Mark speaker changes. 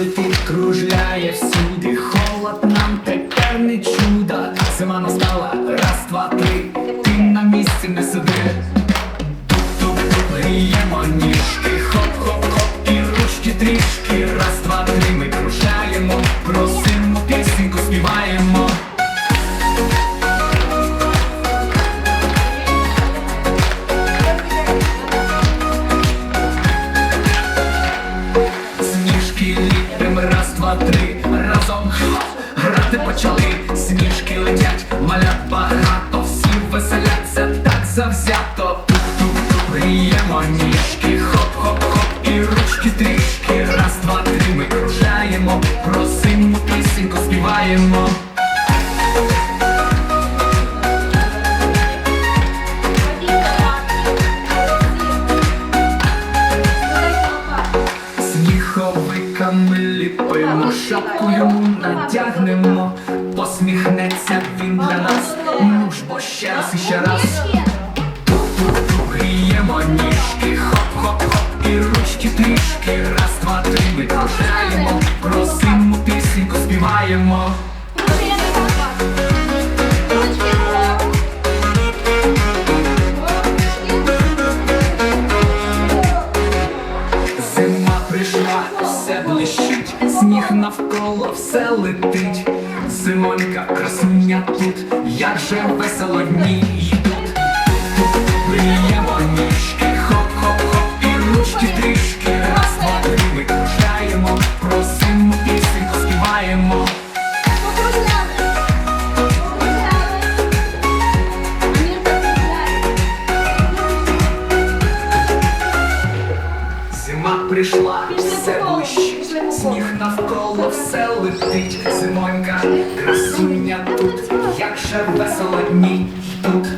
Speaker 1: летить, кружляє всюди, холод нам тепер не чудо. Зима настала, раз, два, три, ти на місці не сиди. Грати почали, сніжки летять, малят багато, всі веселяться так завзято. Гріємо ніжки, хоп-хоп-хоп, і ручки трішки, раз, два, три, ми кружаємо, просимо пісеньку співаємо. Сніговиками ліпимо, шапку йому надягнемо, посміхнеться він для нас. Ну ж бо ще раз і ще раз. Гріємо ніжки, хоп-хоп-хоп, і ручки трішки. Раз, два, три, ми кружаємо, просимо пісеньку співаємо. Все блищить, сніг навколо все летить. Зимонька, красуня тут, як же весело дні йдуть. Ніжки, хоп-хоп-хоп, і ручки трішки. Раз, два, три, ми співаємо. Зима прийшла, навколо все летить. Зимонька, красуня тут, як же весело дні йдуть.